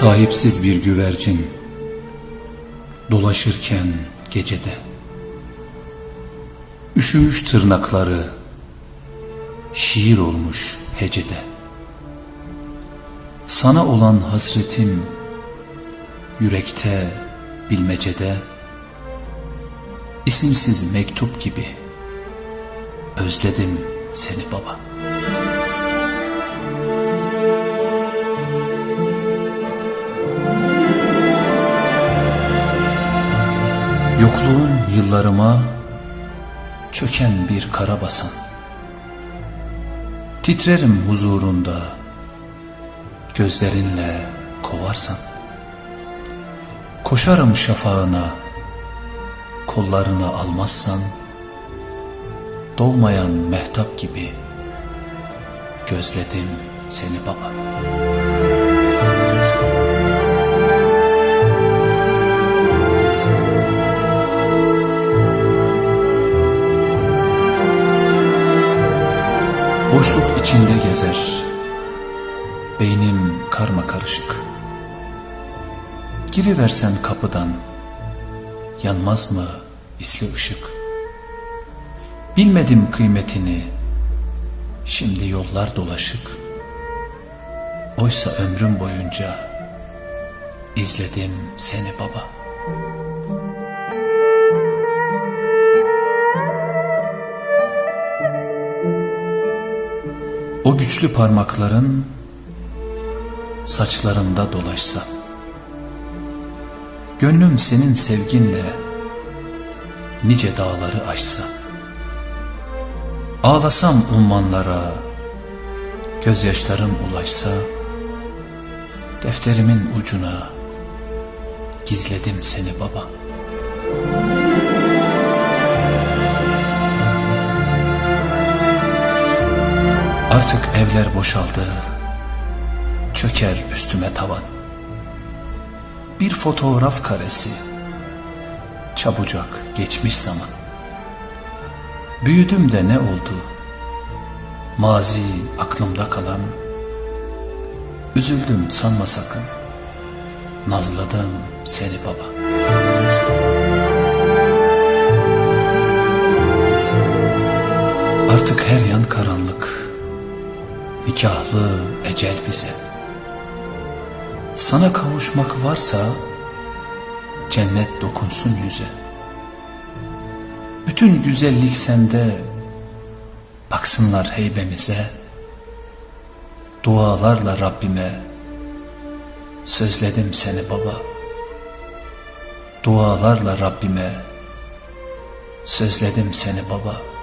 Sahipsiz bir güvercin dolaşırken gecede Üşümüş tırnakları şiir olmuş hecede Sana olan hasretim yürekte bilmecede isimsiz mektup gibi özledim seni baba. Yokluğun yıllarıma çöken bir kara basan. Titrerim huzurunda gözlerinle kovarsan. Koşarım şafağına kollarını almazsan. Doğmayan mehtap gibi gözledim seni baba. Boşluk içinde gezer, beynim karma karışık. Giriversen kapıdan, yanmaz mı isli ışık? Bilmedim kıymetini, şimdi yollar dolaşık. Oysa ömrüm boyunca izledim seni baba.'' O güçlü parmakların saçlarımda dolaşsa. Gönlüm senin sevginle nice dağları aşsa. Ağlasam ummanlara gözyaşlarım ulaşsa. Defterimin ucuna gizledim seni baba.'' Artık evler boşaldı, çöker üstüme tavan. Bir fotoğraf karesi, çabucak geçmiş zaman. Büyüdüm de ne oldu? Mazi aklımda kalan, üzüldüm sanma sakın, nazladım seni baba. Artık her yan nikahlı ecel bize. Sana kavuşmak varsa cennet dokunsun yüze. Bütün güzellik sende, baksınlar heybemize. Dualarla Rabbime sözledim seni baba. Dualarla Rabbime sözledim seni baba.''